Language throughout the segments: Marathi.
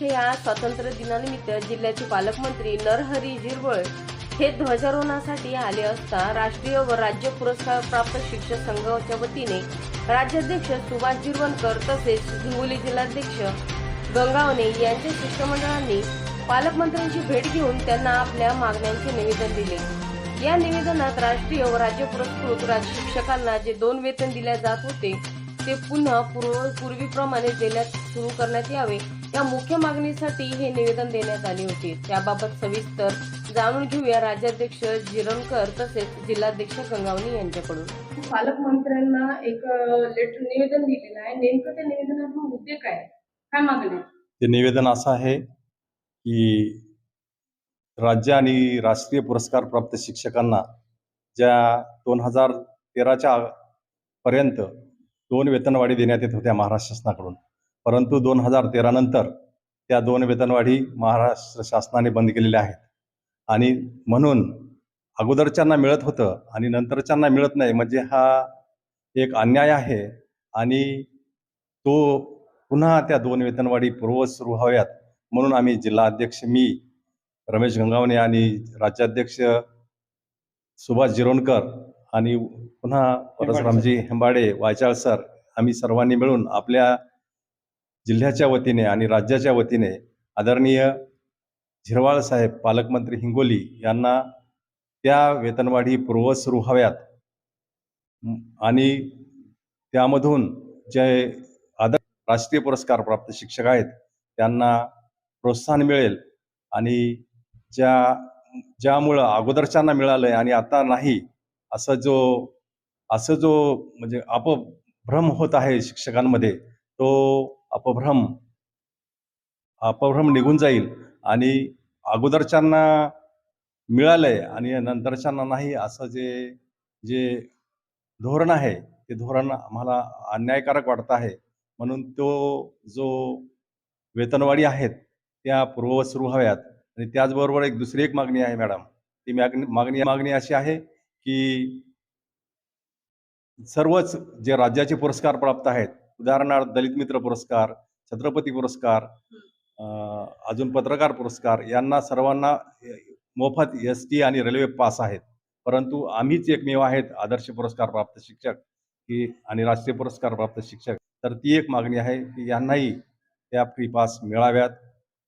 इथे या स्वातंत्र्य दिनानिमित्त जिल्ह्याचे पालकमंत्री नरहरी झिरवळ हे ध्वजारोहणासाठी आले असता राष्ट्रीय व राज्य पुरस्कार प्राप्त शिक्षक संघाच्या वतीने राज्याध्यक्ष सुभाष जिरवणकर तसेच हिंगोली जिल्हाध्यक्ष गंगावणे यांच्या शिष्टमंडळांनी पालकमंत्र्यांची भेट घेऊन त्यांना आपल्या मागण्यांचे निवेदन दिले. या निवेदनात राष्ट्रीय व राज्य पुरस्कृत शिक्षकांना जे दोन वेतन दिल्या जात होते ते पुन्हा पूर्व पूर्वीप्रमाणे देण्यात सुरू करण्यात यावे. या मुख्य मागणीसाठी हे निवेदन देण्यात आले होते. त्याबाबत सविस्तर जाणून घेऊया राज्याध्यक्ष जिरणकर तसेच जिल्हाध्यक्ष गंगावणी यांच्याकडून. पालकमंत्र्यांना एक लेटर निवेदन दिलेलं आहे. नेमकं त्या निवेदनाचा मुद्दे काय काय मागणी ते निवेदन असं आहे की राज्य आणि राष्ट्रीय पुरस्कार प्राप्त शिक्षकांना ज्या दोन हजार तेराच्या पर्यंत दोन वेतनवाढी देण्यात येत होत्या महाराष्ट्र शासनाकडून. परंतु दोन हजार तेरानंतर त्या दोन वेतनवाढी महाराष्ट्र शासनाने बंद केलेल्या आहेत. आणि म्हणून अगोदरच्यांना मिळत होतं आणि नंतरच्यांना मिळत नाही म्हणजे हा एक अन्याय आहे. आणि तो पुन्हा त्या दोन वेतनवाढी पूर्व सुरू व्हाव्यात म्हणून आम्ही जिल्हा अध्यक्ष मी रमेश गंगावणे आणि राज्याध्यक्ष सुभाष जिरोणकर आणि पुन्हा परसरामजी हेंबाडे वायचाळ सर आम्ही सर्वांनी मिळून आपल्या जिल्ह्याच्या वतीने आणि राज्याच्या वतीने आदरणीय झिरवाळ साहेब पालकमंत्री हिंगोली यांना त्या वेतनवाढी पूर्व सुरू हव्यात. आणि त्यामधून जे आदर राष्ट्रीय पुरस्कार प्राप्त शिक्षक आहेत त्यांना प्रोत्साहन मिळेल आणि ज्या ज्यामुळं अगोदरच्यांना मिळालंय आणि आता नाही असं जो असं जो म्हणजे अपभ्रम होत आहे शिक्षकांमध्ये तो अपभ्रम अपभ्रम निघून जाईल आणि अगोदरच्यांना मिळालंय आणि नंतरच्यांना नाही असं जे जे धोरण आहे ते धोरण आम्हाला अन्यायकारक वाटत आहे. म्हणून तो जो वेतनवाढी आहेत त्या पूर्ववत सुरू व्हाव्यात आणि त्याचबरोबर एक दुसरी एक मागणी आहे मॅडम. ती मागणी मागणी मागणी अशी आहे की सर्वच जे राज्याचे पुरस्कार प्राप्त आहेत उदाहरणार्थ दलित मित्र पुरस्कार छत्रपती पुरस्कार अजून पत्रकार पुरस्कार यांना सर्वांना मोफत एस टी आणि रेल्वे पास आहेत. परंतु आम्हीच एकमेव आहेत आदर्श पुरस्कार प्राप्त शिक्षक की आणि राष्ट्रीय पुरस्कार प्राप्त शिक्षक. तर ती एक मागणी आहे की यांनाही त्या फ्री पास मिळाव्यात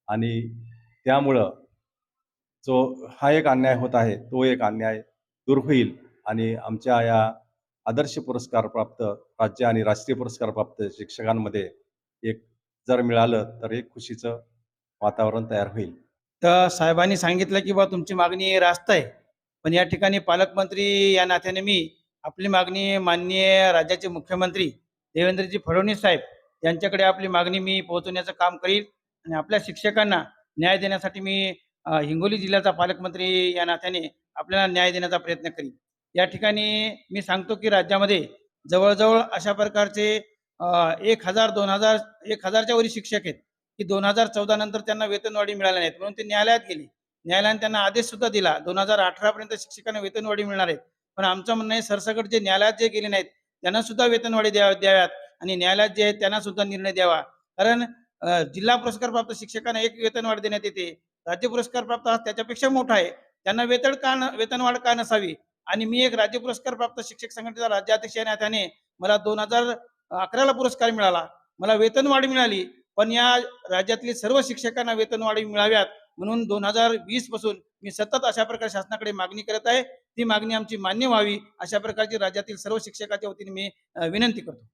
आणि त्यामुळं जो हा एक अन्याय होत आहे तो एक अन्याय दूर होईल आणि आमच्या या आदर्श पुरस्कार प्राप्त राज्य आणि राष्ट्रीय पुरस्कार प्राप्त शिक्षकांमध्ये एक जर मिळालं तर एक खुशीचं वातावरण तयार होईल. तर साहेबांनी सांगितलं की बा तुमची मागणी रास्त आहे. पण या ठिकाणी पालकमंत्री या नात्याने मी आपली मागणी माननीय राज्याचे मुख्यमंत्री देवेंद्रजी फडणवीस साहेब यांच्याकडे आपली मागणी मी पोहोचवण्याचं काम करील आणि आपल्या शिक्षकांना न्याय देण्यासाठी मी हिंगोली जिल्ह्याचा पालकमंत्री या नात्याने आपल्याला न्याय देण्याचा प्रयत्न करील या ठिकाणी मी सांगतो की राज्यामध्ये जवळजवळ अशा प्रकारचे एक हजार दोन हजार एक हजारच्या वरी शिक्षक आहेत की दोन हजार चौदा नंतर त्यांना वेतनवाढी मिळाली नाहीत. म्हणून ते न्यायालयात गेले. न्यायालयाने त्यांना आदेश सुद्धा दिला दोन हजार अठरा पर्यंत शिक्षकांना वेतनवाढी मिळणार आहेत पण आमचं म्हणणं आहे सरसकट जे न्यायालयात जे गेले नाहीत त्यांना सुद्धा वेतनवाढी द्या द्याव्यात आणि न्यायालयात जे आहेत त्यांना सुद्धा निर्णय द्यावा. कारण जिल्हा पुरस्कार प्राप्त शिक्षकांना एक वेतनवाढ देण्यात येते. राज्य पुरस्कार प्राप्त हा त्याच्यापेक्षा मोठा आहे. त्यांना वेतन का न- वेतनवाढ का नसावी? आणि मी एक राज्य पुरस्कार प्राप्त शिक्षक संघटनेचा राज्याध्यक्ष या नात्याने मला दोन हजार अकराला पुरस्कार मिळाला. मला वेतनवाढ मिळाली. पण या राज्यातील सर्व शिक्षकांना वेतनवाढी मिळाव्यात म्हणून दोन हजार वीसपासून मी सतत अशा प्रकारे शासनाकडे मागणी करत आहे. ती मागणी आमची मान्य व्हावी अशा प्रकारची राज्यातील सर्व शिक्षकाच्या वतीने मी विनंती करतो.